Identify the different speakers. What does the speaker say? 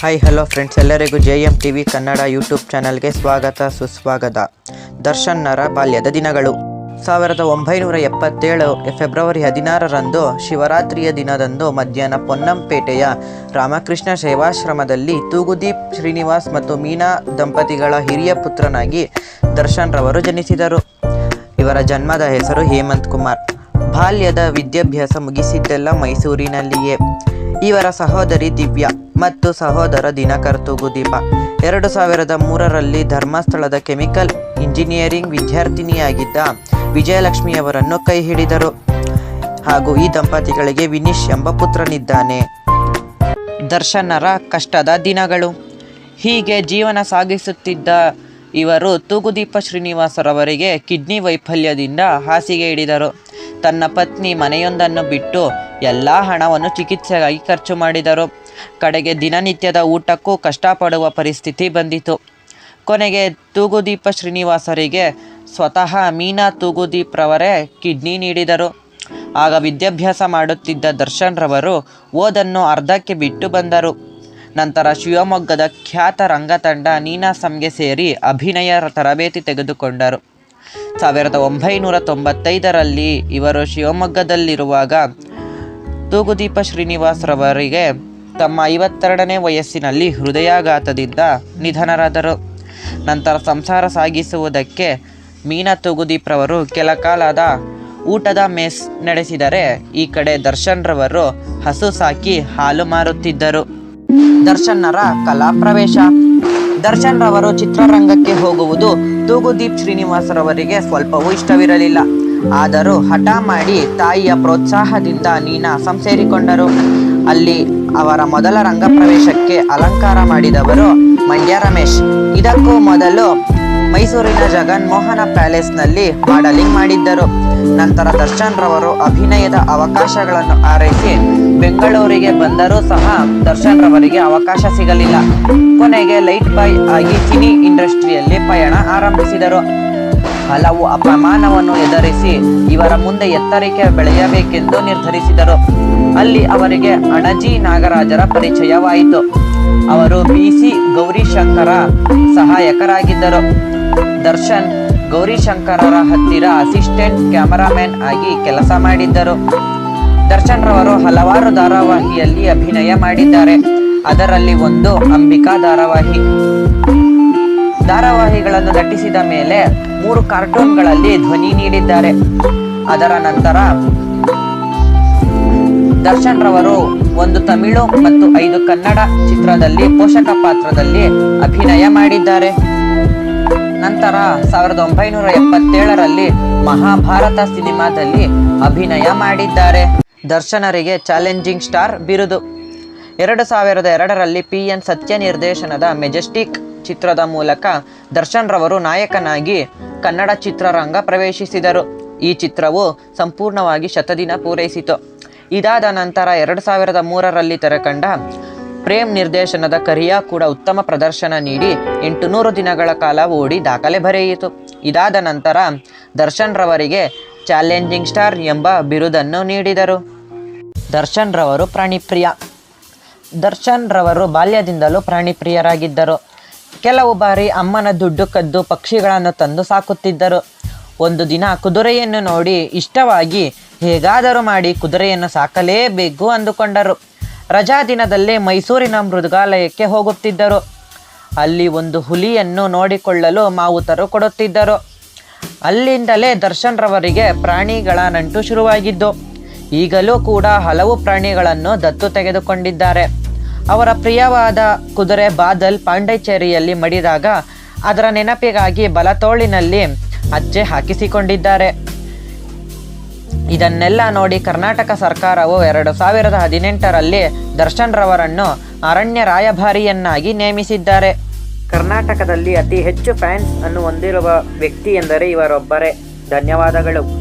Speaker 1: Hi hello friends ಎಲ್ಲರಿಗೂ J M T V Kannada YouTube ಚಾನಲ್ಗೆ ಸ್ವಾಗತ, ಸುಸ್ವಾಗತ. ದರ್ಶನ್ನರ ಬಾಲ್ಯದ ದಿನಗಳು. ಸಾವಿರದ ಒಂಬೈನೂರ ಎಪ್ಪತ್ತೇಳು ಫೆಬ್ರವರಿ ಹದಿನಾರರಂದು ಶಿವರಾತ್ರಿಯ ದಿನದಂದು ಮಧ್ಯಾಹ್ನ ಪೊನ್ನಂಪೇಟೆಯ ರಾಮಕೃಷ್ಣ ಸೇವಾಶ್ರಮದಲ್ಲಿ ತೂಗುದೀಪ್ ಶ್ರೀನಿವಾಸ್ ಮತ್ತು ಮೀನಾ ದಂಪತಿಗಳ ಹಿರಿಯ ಪುತ್ರನಾಗಿ ದರ್ಶನ್ ರವರು ಜನಿಸಿದರು. ಇವರ ಜನ್ಮದ ಹೆಸರು ಹೇಮಂತ್ ಕುಮಾರ್. ಬಾಲ್ಯದ ವಿದ್ಯಾಭ್ಯಾಸ ಮುಗಿಸಿದ್ದೆಲ್ಲ ಮೈಸೂರಿನಲ್ಲಿಯೇ. ಇವರ ಸಹೋದರಿ ದಿವ್ಯಾ. ಮತ್ತು ಸಹೋದರ ದಿನಕರ್ ತೂಗುದೀಪ ಎರಡು ಸಾವಿರದ ಮೂರರಲ್ಲಿ ಧರ್ಮಸ್ಥಳದ ಕೆಮಿಕಲ್ ಇಂಜಿನಿಯರಿಂಗ್ ವಿದ್ಯಾರ್ಥಿನಿಯಾಗಿದ್ದ ವಿಜಯಲಕ್ಷ್ಮಿಯವರನ್ನು ಕೈ ಹಿಡಿದರು ಹಾಗೂ ಈ ದಂಪತಿಗಳಿಗೆ ವಿನೀಶ್ ಎಂಬ ಪುತ್ರನಿದ್ದಾನೆ. ದರ್ಶನರ ಕಷ್ಟದ ದಿನಗಳು. ಹೀಗೆ ಜೀವನ ಸಾಗಿಸುತ್ತಿದ್ದ ಇವರು ತೂಗುದೀಪ ಶ್ರೀನಿವಾಸರವರಿಗೆ ಕಿಡ್ನಿ ವೈಫಲ್ಯದಿಂದ ಹಾಸಿಗೆ ಹಿಡಿದರು. ತನ್ನ ಪತ್ನಿ ಮನೆಯೊಂದನ್ನು ಬಿಟ್ಟು ಎಲ್ಲ ಹಣವನ್ನು ಚಿಕಿತ್ಸೆಗಾಗಿ ಖರ್ಚು ಮಾಡಿದರು. ಕಡೆಗೆ ದಿನನಿತ್ಯದ ಊಟಕ್ಕೂ ಕಷ್ಟಪಡುವ ಪರಿಸ್ಥಿತಿ ಬಂದಿತು. ಕೊನೆಗೆ ತೂಗುದೀಪ ಶ್ರೀನಿವಾಸರಿಗೆ ಸ್ವತಃ ಮೀನಾ ತೂಗುದೀಪ್ರವರೇ ಕಿಡ್ನಿ ನೀಡಿದರು. ಆಗ ವಿದ್ಯಾಭ್ಯಾಸ ಮಾಡುತ್ತಿದ್ದ ದರ್ಶನ್ ರವರು ಓದನ್ನು ಅರ್ಧಕ್ಕೆ ಬಿಟ್ಟು ಬಂದರು. ನಂತರ ಶಿವಮೊಗ್ಗದ ಖ್ಯಾತ ರಂಗತಂಡ ನೀನಾಸಂಗೆ ಸೇರಿ ಅಭಿನಯ ತರಬೇತಿ ತೆಗೆದುಕೊಂಡರು. ಸಾವಿರದ ಒಂಬೈನೂರ ತೊಂಬತ್ತೈದರಲ್ಲಿ ಇವರು ಶಿವಮೊಗ್ಗದಲ್ಲಿರುವಾಗ ತೂಗುದೀಪ ಶ್ರೀನಿವಾಸರವರಿಗೆ ತಮ್ಮ ಐವತ್ತೆರಡನೇ ವಯಸ್ಸಿನಲ್ಲಿ ಹೃದಯಾಘಾತದಿಂದ ನಿಧನರಾದರು. ನಂತರ ಸಂಸಾರ ಸಾಗಿಸುವುದಕ್ಕೆ ಮೀನಾ ತುಗುದೀಪ್ರವರು ಕೆಲ ಕಾಲದ ಊಟದ ಮೇಸ್ ನಡೆಸಿದರೆ ಈ ಕಡೆ ದರ್ಶನ್ ರವರು ಹಸು ಸಾಕಿ ಹಾಲು ಮಾರುತ್ತಿದ್ದರು. ದರ್ಶನ್ನರ ಕಲಾ ಪ್ರವೇಶ. ದರ್ಶನ್ ಚಿತ್ರರಂಗಕ್ಕೆ ಹೋಗುವುದು ತೂಗುದೀಪ್ ಶ್ರೀನಿವಾಸರವರಿಗೆ ಸ್ವಲ್ಪವೂ ಇಷ್ಟವಿರಲಿಲ್ಲ. ಆದರೂ ಹಠ ಮಾಡಿ ತಾಯಿಯ ಪ್ರೋತ್ಸಾಹದಿಂದ ನೀನಾ ಸಂಸೇರಿಕೊಂಡರು. ಅಲ್ಲಿ ಅವರ ಮೊದಲ ರಂಗಪ್ರವೇಶಕ್ಕೆ ಅಲಂಕಾರ ಮಾಡಿದವರು ಮಂಡ್ಯ ರಮೇಶ್. ಇದಕ್ಕೂ ಮೊದಲು ಮೈಸೂರಿನ ಜಗನ್ಮೋಹನ ಪ್ಯಾಲೇಸ್ನಲ್ಲಿ ಮಾಡಲಿಂಗ್ ಮಾಡಿದ್ದರು. ನಂತರ ದರ್ಶನ್ ರವರು ಅಭಿನಯದ ಅವಕಾಶಗಳನ್ನು ಆರೈಸಿ ಬೆಂಗಳೂರಿಗೆ ಬಂದರೂ ಸಹ ದರ್ಶನ್ ರವರಿಗೆ ಅವಕಾಶ ಸಿಗಲಿಲ್ಲ. ಕೊನೆಗೆ ಲೈಟ್ ಬಾಯ್ ಆಗಿ ಸಿನಿ ಇಂಡಸ್ಟ್ರಿಯಲ್ಲಿ ಪಯಣ ಆರಂಭಿಸಿದರು. ಹಲವು ಅಪಮಾನವನ್ನು ಎದುರಿಸಿ ಇವರ ಮುಂದೆ ಎತ್ತರಿಕೆ ಬೆಳೆಯಬೇಕೆಂದು ನಿರ್ಧರಿಸಿದರು. ಅಲ್ಲಿ ಅವರಿಗೆ ಅಣಜಿ ನಾಗರಾಜರ ಪರಿಚಯವಾಯಿತು. ಅವರು ಬಿ ಸಿ ಗೌರಿಶಂಕರ ಸಹಾಯಕರಾಗಿದ್ದರು. ದರ್ಶನ್ ಗೌರಿಶಂಕರರ ಹತ್ತಿರ ಅಸಿಸ್ಟೆಂಟ್ ಕ್ಯಾಮರಾಮ್ಯಾನ್ ಆಗಿ ಕೆಲಸ ಮಾಡಿದ್ದರು. ದರ್ಶನ್ ರವರು ಹಲವಾರು ಧಾರಾವಾಹಿಯಲ್ಲಿ ಅಭಿನಯ ಮಾಡಿದ್ದಾರೆ. ಅದರಲ್ಲಿ ಒಂದು ಅಂಬಿಕಾ ಧಾರಾವಾಹಿ. ಧಾರಾವಾಹಿಗಳನ್ನು ನಟಿಸಿದ ಮೇಲೆ ಮೂರು ಕಾರ್ಟೂನ್ಗಳಲ್ಲಿ ಧ್ವನಿ ನೀಡಿದ್ದಾರೆ. ಅದರ ನಂತರ ದರ್ಶನ್ ರವರು ಒಂದು ತಮಿಳು ಮತ್ತು ಐದು ಕನ್ನಡ ಚಿತ್ರದಲ್ಲಿ ಪೋಷಕ ಪಾತ್ರದಲ್ಲಿ ಅಭಿನಯ ಮಾಡಿದ್ದಾರೆ. ನಂತರ ಸಾವಿರದ ಒಂಬೈನೂರ ಎಪ್ಪತ್ತೇಳರಲ್ಲಿ ಮಹಾಭಾರತ ಸಿನಿಮಾದಲ್ಲಿ ಅಭಿನಯ ಮಾಡಿದ್ದಾರೆ. ದರ್ಶನರಿಗೆ ಚಾಲೆಂಜಿಂಗ್ ಸ್ಟಾರ್ ಬಿರುದು. ಎರಡು ಸಾವಿರದ ಎರಡರಲ್ಲಿ ಪಿ ಎನ್ ಸತ್ಯ ನಿರ್ದೇಶನದ ಮೆಜೆಸ್ಟಿಕ್ ಚಿತ್ರದ ಮೂಲಕ ದರ್ಶನ್ ರವರು ನಾಯಕನಾಗಿ ಕನ್ನಡ ಚಿತ್ರರಂಗ ಪ್ರವೇಶಿಸಿದರು. ಈ ಚಿತ್ರವು ಸಂಪೂರ್ಣವಾಗಿ ಶತದಿನ ಪೂರೈಸಿತು. ಇದಾದ ನಂತರ ಎರಡು ಸಾವಿರದ ಮೂರರಲ್ಲಿ ತೆರೆಕಂಡ ಪ್ರೇಮ್ ನಿರ್ದೇಶನದ ಕರಿಯಾ ಕೂಡ ಉತ್ತಮ ಪ್ರದರ್ಶನ ನೀಡಿ ಎಂಟುನೂರು ದಿನಗಳ ಕಾಲ ಓಡಿ ದಾಖಲೆ ಬರೆಯಿತು. ಇದಾದ ನಂತರ ದರ್ಶನ್ ರವರಿಗೆ ಚಾಲೆಂಜಿಂಗ್ ಸ್ಟಾರ್ ಎಂಬ ಬಿರುದನ್ನು ನೀಡಿದರು. ದರ್ಶನ್ ರವರು ಪ್ರಾಣಿಪ್ರಿಯ. ದರ್ಶನ್ ರವರು ಬಾಲ್ಯದಿಂದಲೂ ಪ್ರಾಣಿಪ್ರಿಯರಾಗಿದ್ದರು. ಕೆಲವು ಬಾರಿ ಅಮ್ಮನ ದುಡ್ಡು ಕದ್ದು ಪಕ್ಷಿಗಳನ್ನು ತಂದು ಸಾಕುತ್ತಿದ್ದರು. ಒಂದು ದಿನ ಕುದುರೆಯನ್ನು ನೋಡಿ ಇಷ್ಟವಾಗಿ ಹೇಗಾದರೂ ಮಾಡಿ ಕುದುರೆಯನ್ನು ಸಾಕಲೇಬೇಕು ಅಂದುಕೊಂಡರು. ರಜಾ ದಿನದಲ್ಲಿ ಮೈಸೂರಿನ ಮೃಗಾಲಯಕ್ಕೆ ಹೋಗುತ್ತಿದ್ದರು. ಅಲ್ಲಿ ಒಂದು ಹುಲಿಯನ್ನು ನೋಡಿಕೊಳ್ಳಲು ಮಾವುತರು ಕೊಡುತ್ತಿದ್ದರು. ಅಲ್ಲಿಂದಲೇ ದರ್ಶನ್ ರವರಿಗೆ ಪ್ರಾಣಿಗಳ ನಂಟು ಶುರುವಾಗಿದ್ದು, ಈಗಲೂ ಕೂಡ ಹಲವು ಪ್ರಾಣಿಗಳನ್ನು ದತ್ತು ತೆಗೆದುಕೊಂಡಿದ್ದಾರೆ. ಅವರ ಪ್ರಿಯವಾದ ಕುದುರೆ ಬಾದಲ್ ಪಾಂಡೈಚೇರಿಯಲ್ಲಿ ಮಡಿದಾಗ ಅದರ ನೆನಪಿಗಾಗಿ ಬಲತೋಳಿನಲ್ಲಿ ಅಚ್ಚೆ ಹಾಕಿಸಿಕೊಂಡಿದ್ದಾರೆ. ಇದನ್ನೆಲ್ಲ ನೋಡಿ ಕರ್ನಾಟಕ ಸರ್ಕಾರವು ಎರಡು ಸಾವಿರದ ಹದಿನೆಂಟರಲ್ಲಿ ದರ್ಶನ್ ರವರನ್ನು ಅರಣ್ಯ ರಾಯಭಾರಿಯನ್ನಾಗಿ ನೇಮಿಸಿದ್ದಾರೆ. ಕರ್ನಾಟಕದಲ್ಲಿ ಅತಿ ಹೆಚ್ಚು ಫ್ಯಾನ್ಸ್ ಅನ್ನು ಹೊಂದಿರುವ ವ್ಯಕ್ತಿ ಎಂದರೆ ಇವರೊಬ್ಬರೇ. ಧನ್ಯವಾದಗಳು.